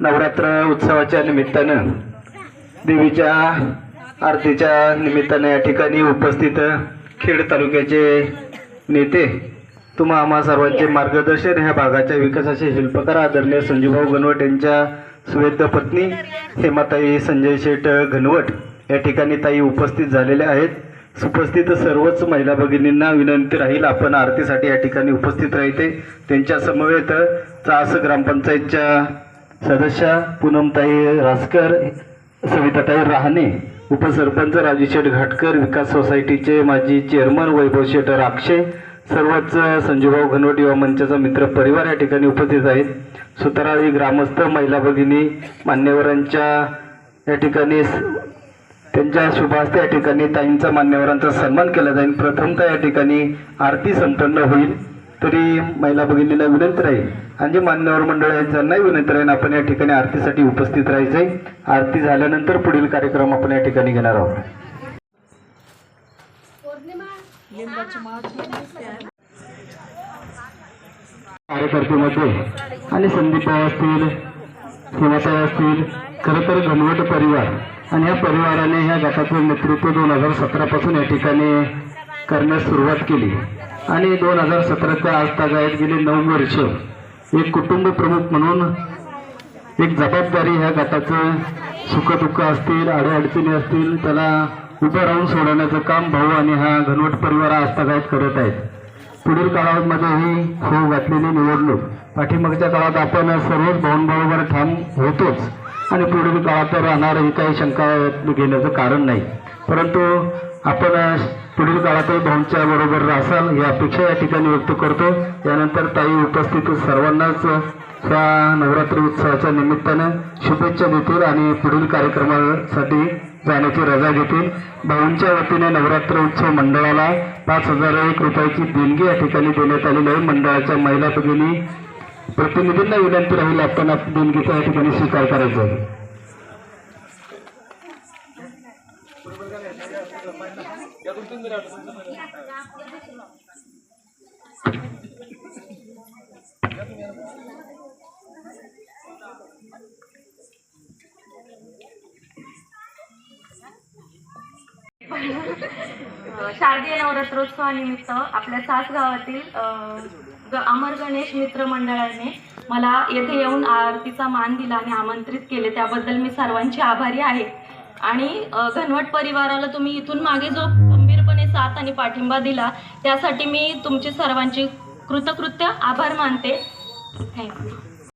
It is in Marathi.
नवरात्र उत्सवाच्या निमित्तानं देवीच्या आरतीच्या निमित्तानं या ठिकाणी उपस्थित खेड तालुक्याचे नेते तुम्हा आम्हा सर्वांचे मार्गदर्शन ह्या भागाच्या विकासाचे शिल्पकार आदरणीय संजूभाऊ घनवट यांच्या सुवेद्य पत्नी हेमाताई संजय शेठ घनवट या ठिकाणी ताई उपस्थित झालेल्या आहेत. उपस्थित सर्वच महिला भगिनींना विनंती राहील आपण आरतीसाठी या ठिकाणी उपस्थित राहते. त्यांच्या समवेत चास ग्रामपंचायतच्या सदस्या पूनमताई रासकर सविताताई रहाणे उपसरपंच राजूशेठ घाटकर विकास सोसायटीचे माजी चेअरमन वैभव शेठ राक्षे सर्वच संजूभाऊ घनवट युवा मंचाचा मित्र परिवार या ठिकाणी उपस्थित आहेत. सुताराळी ग्रामस्थ महिला भगिनी मान्यवरांच्या या ठिकाणी त्यांच्या शुभास्ते या ठिकाणी ताईंचा मान्यवरांचा सन्मान केला जाईल. प्रथमतः या ठिकाणी आरती संपन्न होईल. तरी महिला भगिनीला विनंती राहील. आणि जे मान्यवर मंडळ आहेत त्यांनाही विनंती राहील आपण या ठिकाणी आरतीसाठी उपस्थित राहायचंय. आरती झाल्यानंतर पुढील कार्यक्रम आपण या ठिकाणी घेणार आहोत. कार्यकर्तेमध्ये आणि संदीप असतील सीमाताई असतील खरं तर घनवट परिवार. आणि या परिवाराने ह्या गटाचं नेतृत्व दोन हजार सतरापासून या ठिकाणी करण्यास सुरुवात केली. आणि दोन हजार सतराच्या आजतागायत गेले नऊ वर्ष. एक कुटुंब प्रमुख म्हणून एक जबाबदारी ह्या गटाचं सुखदुःख असतील अडीअडचणी असतील त्याला उभं राहून सोडवण्याचं काम भाऊ आणि हा घनवट परिवार आजतागायत करत आहेत. पुढील काळामध्येही हो घातलेली निवडणूक. पाठीमागच्या काळात आपण सर्वच भाऊंबरोबर ठाम होतोच. आणि पुढील काळात राहणार ही काही शंका घेण्याचं कारण नाही. परंतु आपण पुढील काळातही भाऊंच्या बरोबर रासाल ही अपेक्षा या ठिकाणी व्यक्त करतो. यानंतर ताई उपस्थित सर्वांनाच या नवरात्री उत्सवाच्या निमित्तानं शुभेच्छा देतील आणि पुढील कार्यक्रमासाठी जाण्याची रजा घेतील. भाऊंच्या वतीने नवरात्र उत्सव मंडळाला पाच हजार एक रुपयाची देणगी या ठिकाणी देण्यात आलेली आहे. मंडळाच्या महिला भगिनी प्रतिनिधींना विनंती राहील आपण देणगीचा या ठिकाणी स्वीकार करायचा आहे. शारदीय नवरात्रोत्सवानिमित्त आपल्या सास गावातील अमर गणेश मित्र मंडळाने मला येथे येऊन आरतीचा मान दिला आणि आमंत्रित केले. त्याबद्दल मी सर्वांची आभारी आहे. आणि घनवट परिवाराला तुम्ही इथून मागे जो गंभीरपणे साथ आणि पाठिंबा दिला त्यासाठी मी तुमची सर्वांची कृतकृत्य आभार मानते. थँक्यू